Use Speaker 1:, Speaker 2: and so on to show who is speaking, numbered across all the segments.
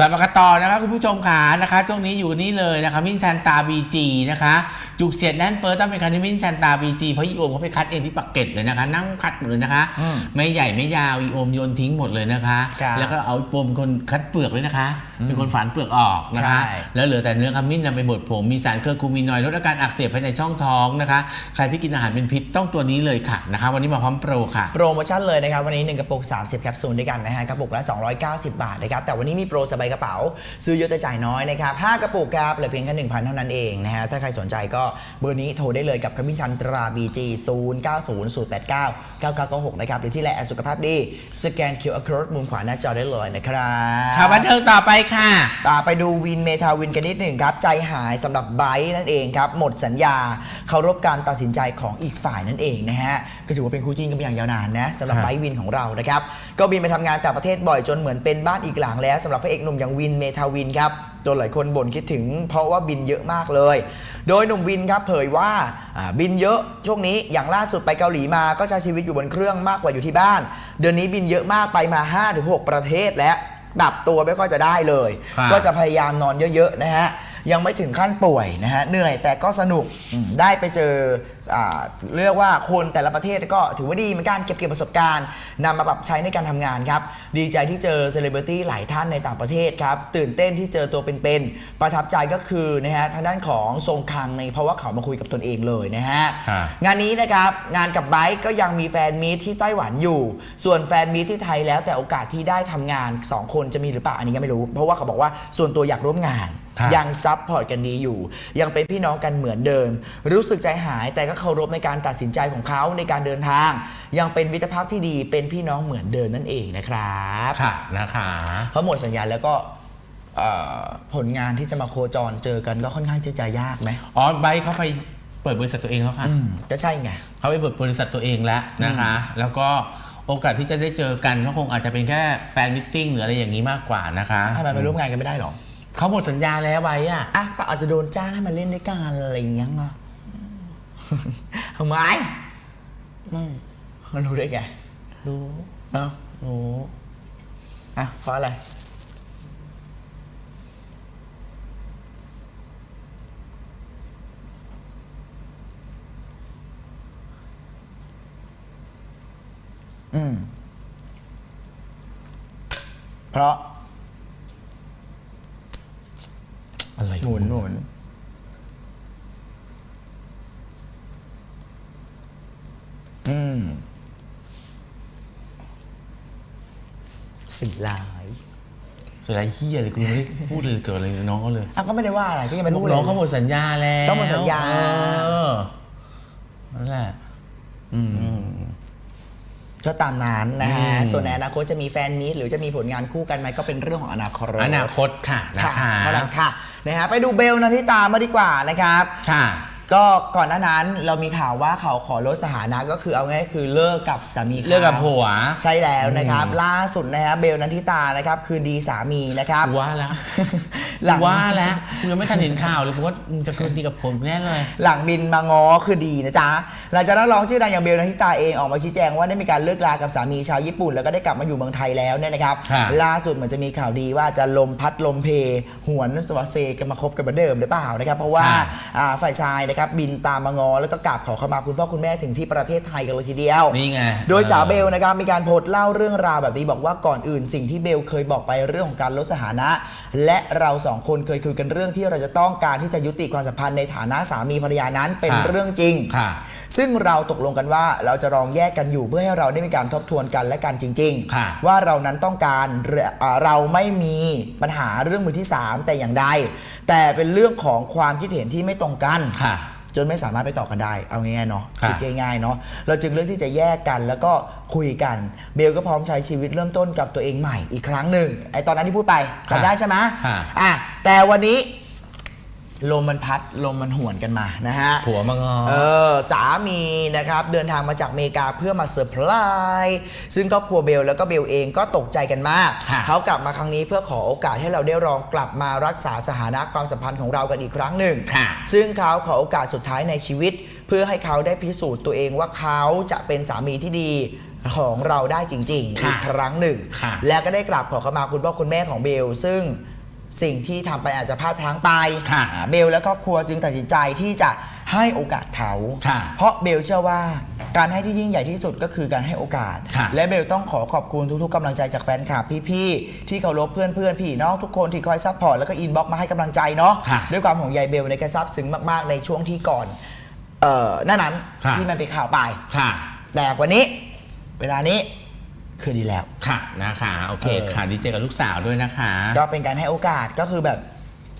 Speaker 1: กลับมากันต่อนะคะคุณผู้ชมขานะคะช่วงนี้อยู่นี่เลยนะคะมินชันตาบีจีนะคะจุกเสียดแน่นเฟิร์สต้องเป็นคันที่มินชันตาบีจีเพราะอีโอมเขาไปคัดเองที่ปักเกร็ตเลยนะคะ นั่งคัดหมดเลยนะคะ
Speaker 2: อืม
Speaker 1: ไม่ใหญ่ไม่ยาวอีโอมโยนทิ้งหมดเลยนะคะ
Speaker 2: ครับ
Speaker 1: แล้วก็เอาปมคนคัดเปลือกเลยนะคะ เป็นคนฝานเปลือกออกนะคะ
Speaker 2: ใช่
Speaker 1: แล้วเหลือแต่เนื้อขมิ้นนำไปบดผมมีสารเคอร์คูมินอยด์ลดอาการอักเสบภายในช่องท้องนะคะใครที่กินอาหารเป็นพิษต้องตัวนี้เลยค่ะนะคะ วันนี้มาพร้อมโปรค่ะ
Speaker 2: โปรโมชั่นเลยนะครับวันนี้1กระปุก30แคปซูลด้วยกันนะฮะกระปุกละ290 บาทนะครับแต่วันนี้มีโปรสบายกระเป๋า ซื้อเยอะแต่จ่ายน้อยนะครับ5กระปุกครับเหลือเพียงแค่1,000เท่านั้นเองนะฮะถ้าใครสนใจก็เบอร์นี้โทรได้เลยกับขมิ้นชันตรา BG 0 9 0 0 8 9 9 9 9 6นะครับหรือที่แลแอดสุขภาพดีสแกน QR Code มุมขวาหน้าจอได้เลยนะครับ
Speaker 1: ข่าวบันเทิงต่อไปค่ะ
Speaker 2: อ่าไปดูวินเมทาวินกันนิดหนึ่งครับ ใจหายสำหรับไบรท์นั่นเองครับ หมดสัญญาเคารพการตัดสินใจของอีกฝ่ายนั่นเองนะฮะ ก็ถือว่าเป็นคู่จิ้นกันมาอย่างยาวนานนะสำหรับ
Speaker 1: ครับ
Speaker 2: ไบรท์วินของเรานะครับก็บินไปทำงานต่างประเทศบ่อยจนเหมือนเป็นบ้านอีกหลังแล้วสำหรับพระเอกหนุ่มอย่างวินเมทาวินครับจนหลายคนบ่นคิดถึงเพราะว่าบินเยอะมากเลย โดยหนุ่มวินครับเผยว่าอ่าบินเยอะช่วงนี้อย่างล่าสุดไปเกาหลีมาก็ใช้ชีวิตอยู่บนเครื่องมากกว่าอยู่ที่บ้าน เดือนนี้บินเยอะมากไปมา 5-6 ประเทศแล้วปรับตัวไม่ค่อยจะได้เลย
Speaker 1: ครับ
Speaker 2: ก็จะพยายามนอนเยอะๆนะฮะ ยังไม่ถึงขั้นป่วยนะฮะเหนื่อยแต่ก็สนุกอืมได้ไปเจออ่าเรียกว่าคนแต่ละประเทศก็ถือว่าดีเหมือนกันเก็บเกี่ยวประสบการณ์นำมาปรับใช้ในการทำงานครับ ดีใจที่เจอเซเลบริตี้หลายท่านในต่างประเทศครับ ตื่นเต้นที่เจอตัวเป็นๆประทับใจก็คือนะฮะทางด้านของทรงคังในเพราะว่าเขามาคุยกับตนเองเลยนะฮะ
Speaker 1: ครับ
Speaker 2: งานนี้นะครับงานกับไบค์ก็ยังมีแฟนมีตที่ไต้หวันอยู่ ส่วนแฟนมีตที่ไทยแล้วแต่โอกาสที่ได้ทำงาน 2 คนจะมีหรือเปล่าอันนี้ยังไม่รู้ เพราะว่าเขาบอกว่าส่วนตัวอยากร่วมงาน
Speaker 1: ครับ
Speaker 2: ยังซับพอร์ตกันดีอยู่ ยังเป็นพี่น้องกันเหมือนเดิม รู้สึกใจหายแต่ก็เคารพในการตัดสินใจของเขาในการเดินทาง ยังเป็นวิตรภาพที่ดีเป็นพี่น้องเหมือนเดิมนั่นเองนะครับ
Speaker 1: ค่ะนะคะ
Speaker 2: เพราะหมดสัญญาแล้วก็เอ่อผลงานที่จะมาโคจรเจอกันก็ค่อนข้างที่จะยากไหม
Speaker 1: อ๋อไบร์ทเขาไปเปิดบริษัทตัวเองแล้วค่ะ
Speaker 2: อืมก็ใช่ไง
Speaker 1: เขาไปเปิดบริษัทตัวเองแล้วนะคะ แล้วก็โอกาสที่จะได้เจอกันก็คงอาจจะเป็นแค่แฟนมิทติ้งหรืออะไรอย่างนี้มากกว่านะคะ
Speaker 2: ทำไมไปร่วมงานกันไม่ได้หรอ
Speaker 1: เขาหมดสัญญาแล้วไว้อะ
Speaker 2: อะก็อาจจะโดนจ้างให้มาเล่นด้วยกันอะไรอย่างเงี้ยเนาะทำไมมันรู้ได้ไง
Speaker 1: รู้
Speaker 2: เนาะ
Speaker 1: รู้
Speaker 2: อะเพราะอะไรอืมเพราะ
Speaker 1: อะไร
Speaker 2: หมุนหมุนอืมสิ่งร้าย
Speaker 1: สุดท้ายเฮียเลยกูยังไม่ได้พูดเลยเกิดอะไรกับน้องเขาเลย
Speaker 2: อะก็ไม่ได้ว่าอะไรก็ยังไม่รู้เลย
Speaker 1: น้องเขาหมดสัญญาแล้ว
Speaker 2: ก็หมดสัญญา
Speaker 1: เออนั่นแหละ
Speaker 2: ก็ตามนั้นนะฮะ
Speaker 1: อืม
Speaker 2: ส่วนในอนาคตจะมีแฟนมีตหรือจะมีผลงานคู่กันไหมก็เป็นเรื่องของอนาคต
Speaker 1: อนาคตค่ะนะ
Speaker 2: ค่ะ
Speaker 1: คะ
Speaker 2: เท่านั้นค่ะนะฮะไปดูเบลนันทิตามาดีกว่านะครับ
Speaker 1: ค่ะ
Speaker 2: ก็ก่อนหน้านั้นเรามีข่าวว่าเขาขอลดสถานะก็คือเอาง่ายๆคือเลิกกับสามีขา
Speaker 1: เลิกกับผัว
Speaker 2: ใช่แล้วนะครับ ล่าสุดนะฮะเบลนันทิตานะครับคืนดีสามีนะครับ
Speaker 1: กูว่าแล้ว
Speaker 2: หลัง
Speaker 1: กูว่าแล้วกูยังไม่ทันเห็นข่าวเลยกูว่ามึงจะคืนดีกับผมแน่เลย
Speaker 2: หลังบินมาง้อคือดีนะจ๊ะ หลังจากนักร้องชื่อดังอย่างเบลนันทิตาเองออกมาชี้แจงว่าได้มีการเลิกรากับสามีชาวญี่ปุ่น แล้วก็ได้กลับมาอยู่เมืองไทยแล้วเนี่ยนะครับ
Speaker 1: ครับ
Speaker 2: ล่าสุดเหมือนจะมีข่าวดีว่าจะลมพัดลมเพหวนสวัสเซกันมาคบกันเหมือนเดิมหรือเปล่านะครับ เพราะว่าอ่าฝ่ายชายนะครับบินตามมางอแล้วก็กราบขอเข้ามาคุณพ่อคุณแม่ถึงที่ประเทศไทยกันเลยทีเดียว
Speaker 1: นี่ไง
Speaker 2: โดยสาวเบลนะครับมีการโพสต์เล่าเรื่องราวแบบนี้บอกว่าก่อนอื่น สิ่งที่เบลเคยบอกไปเรื่องของการลดสถานะ และเราสองคนเคยคุยกันเรื่องที่เราจะต้องการที่จะยุติความสัมพันธ์ในฐานะสามีภรรยานั้นเป็น
Speaker 1: ค่ะ
Speaker 2: เรื่องจริง
Speaker 1: ค่ะ
Speaker 2: ซึ่งเราตกลงกันว่าเราจะลองแยกกันอยู่เพื่อให้เราได้มีการทบทวนกันและกันจริง
Speaker 1: ค่ะ
Speaker 2: ว่าเรานั้นต้องการเรอ่าเราไม่มีปัญหาเรื่องมือที่สามแต่อย่างใดแต่เป็นเรื่องของความคิดเห็นที่ไม่ตรงกัน
Speaker 1: ค่ะ
Speaker 2: จนไม่สามารถไปต่อกันได้ เอาง่ายๆเนาะ
Speaker 1: ครับ
Speaker 2: คิดง่ายๆเนาะเราจึงเลือกที่จะแยกกันแล้วก็คุยกัน เบลก็พร้อมใช้ชีวิตเริ่มต้นกับตัวเองใหม่อีกครั้งหนึ่งไอตอนนั้นที่พูดไปจำได้ใช่ไหม
Speaker 1: ค่ะ
Speaker 2: อะแต่วันนี้ ลมมันพัดลมมันหวนกันมานะฮะ
Speaker 1: ผัวมางอ
Speaker 2: เออสามีนะครับเดินทางมาจากอเมริกาเพื่อมาเซอร์ไพรส์ซึ่งครอบครัวเบลแล้วก็เบลเองก็ตกใจกันมาก
Speaker 1: ค่ะ
Speaker 2: เขากลับมาครั้งนี้เพื่อขอโอกาสให้เราได้ลองกลับมารักษาสถานะความสัมพันธ์ของเรากันอีกครั้งหนึ่ง
Speaker 1: ค่ะ
Speaker 2: ซึ่งเขาขอโอกาสสุดท้ายในชีวิต เพื่อให้เขาได้พิสูจน์ตัวเองว่าเขาจะเป็นสามีที่ดีของเราได้จริงๆ
Speaker 1: ค่ะ
Speaker 2: อีกครั้งหนึ่ง
Speaker 1: ค่ะ
Speaker 2: แล้วก็ได้กราบขอเข้ามาคุณพ่อคุณแม่ของเบล ซึ่ง สิ่งที่ทำไปอาจจะพลาดพลั้งไป
Speaker 1: ค่ะ
Speaker 2: อ่าเบลและครอบครัวจึงตัดสินใจที่จะให้โอกาสเขา
Speaker 1: ค่ะ
Speaker 2: เพราะเบลเชื่อว่าการให้ที่ยิ่งใหญ่ที่สุดก็คือการให้โอกาส
Speaker 1: ค่ะ
Speaker 2: และเบลต้องขอขอบคุณทุกๆกำลังใจจากแฟนคลับพี่ๆที่เคารพเพื่อนๆพี่น้องทุกคนที่คอยซัพพอร์ตแล้วก็อินบ็อกมาให้กำลังใจเนาะ
Speaker 1: ค่ะ
Speaker 2: ด้วยความห่วงใยเบลในกระซับซึ้งมากๆในช่วงที่ก่อนเอ่อหน้านั้น
Speaker 1: ค่ะ
Speaker 2: ที่มันเป็นข่าวไป
Speaker 1: ค่ะ
Speaker 2: แต่วันนี้ เวลานี้ คือดีแล้ว
Speaker 1: ค่ะนะคะ โอเค
Speaker 2: เออ
Speaker 1: ค่ะดีเจกับลูกสาวด้วยนะคะ
Speaker 2: ก็เป็นการให้โอกาสก็คือแบบ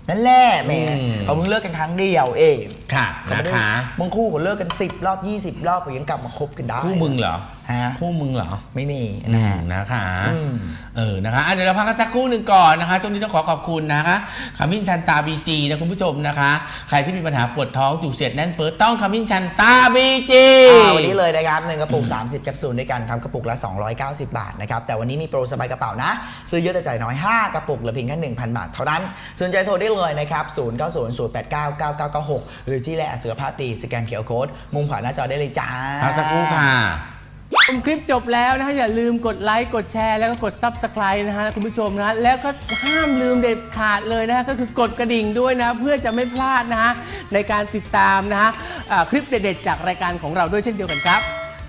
Speaker 2: นั่นแหละแหม่
Speaker 1: อืม
Speaker 2: เขาเพิ่งเลิกกันครั้งเดียวเอง
Speaker 1: ค่ะ
Speaker 2: เขาไม่
Speaker 1: นะ
Speaker 2: ได้
Speaker 1: คะ
Speaker 2: บางคู่เขาเลิกกัน 10 รอบ 20 รอบเขายังกลับมาคบกันได้
Speaker 1: คู่มึงเหรอ
Speaker 2: ฮะ
Speaker 1: คู่มึงเหรอ
Speaker 2: ไม่มี
Speaker 1: อื
Speaker 2: นะ
Speaker 1: ม
Speaker 2: ฮะ
Speaker 1: นะคะ
Speaker 2: อืม
Speaker 1: เออนะคะอะเดี๋ยวเราพักกันสักครู่หนึ่งก่อนนะคะช่วงนี้ต้องขอขอบคุณนะคะขมิ้นชันตาบีจีนะคุณผู้ชมนะคะ ใครที่มีปัญหาปวดท้องจุกเสียดแน่นเฟ้อต้องขมิ้นชันตาบีจี
Speaker 2: อ่าวันนี้เลยนะครับหนึ่งกระปุก 30แคปซูลด้วยกันครับกระปุกละ 290 บาทนะครับ แต่วันนี้มีโปรสบายกระเป๋านะ ซื้อเยอะแต่จ่ายน้อย 5 กระปุกเหลือเพียงแค่1,000 บาทเท่านั้น สนใจโทรได้เลยนะครับ 0 9 0 0 8 9 9 9 9 6 หรือที่แลสุขภาพดี สแกนเคอร์โค้ดมุมขวาหน้าจอได้เลยจ้า
Speaker 1: พักสักครู่ค่ะ
Speaker 3: ชมคลิปจบแล้วนะฮะอย่าลืมกดไลค์กดแชร์แล้วก็กด Subscribe นะฮะคุณผู้ชมนะฮะแล้วก็ห้ามลืมเด็ดขาดเลยนะฮะก็คือกดกระดิ่งด้วยนะ เพื่อจะไม่พลาดนะฮะในการติดตามนะฮะอ่าคลิปเด็ดๆจากรายการของเราด้วยเช่นเดียวกันครับ